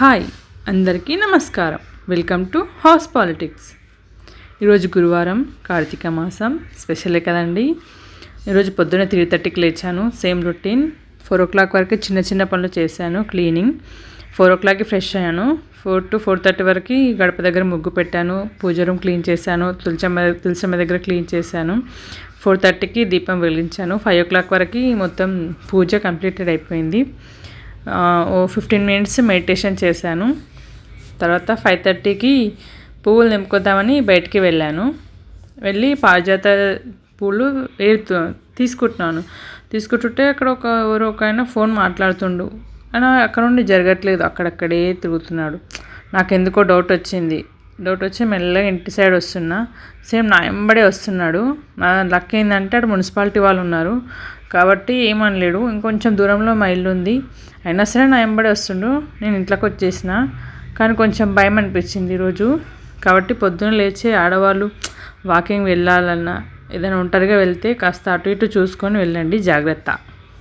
Hi అందరికీ నమస్కారం. Welcome to house politics. ఈరోజు గురువారం కార్తీక మాసం స్పెషలే కదండి. ఈరోజు పొద్దున్న త్రీ థర్టీకి లేచాను. Same routine. Four o'clock వరకు చిన్న చిన్న పనులు చేశాను క్లీనింగ్. ఫోర్ ఓ క్లాక్కి ఫ్రెష్ అయ్యాను. ఫోర్ టు ఫోర్ థర్టీ వరకు గడప దగ్గర ముగ్గు పెట్టాను పూజ రూమ్ క్లీన్ చేశాను తులసమ్మ తులసమ్మ దగ్గర క్లీన్ చేశాను. ఫోర్ థర్టీకి దీపం వెలిగించాను. ఫైవ్ ఓ క్లాక్ వరకు మొత్తం పూజ కంప్లీటెడ్ అయిపోయింది. ఓ ఫిఫ్టీన్ మినిట్స్ మెడిటేషన్ చేశాను. తర్వాత ఫైవ్ థర్టీకి పువ్వులు నింపుకొద్దామని బయటికి వెళ్ళాను. వెళ్ళి పారిజాత పూలు ఏరుతు తీసుకుంటున్నాను. తీసుకుంటుంటే అక్కడ ఒక ఎవరో ఒక ఆయన ఫోన్ మాట్లాడుతుండు. అయినా అక్కడ నుండి జరగట్లేదు. అక్కడక్కడే తిరుగుతున్నాడు. నాకు ఎందుకో డౌట్ వచ్చింది. డౌట్ వచ్చి మెల్లగా ఇంటి సైడ్ వస్తున్నా. సేమ్ నా వెంబడే వస్తున్నాడు. నా లక్ ఏంటంటే అక్కడ మున్సిపాలిటీ వాళ్ళు ఉన్నారు. కాబట్టి ఏమనలేడు. ఇంకొంచెం దూరంలో మా ఇల్లు ఉంది. అయినా సరే నా వెంబడే వస్తుండు. నేను ఇంట్లోకి వచ్చేసిన. కానీ కొంచెం భయం అనిపించింది ఈరోజు. కాబట్టి పొద్దున లేచి ఆడవాళ్ళు వాకింగ్ వెళ్ళాలన్నా ఏదైనా ఒంటరిగా వెళ్తే కాస్త అటు ఇటు చూసుకొని వెళ్ళండి జాగ్రత్త.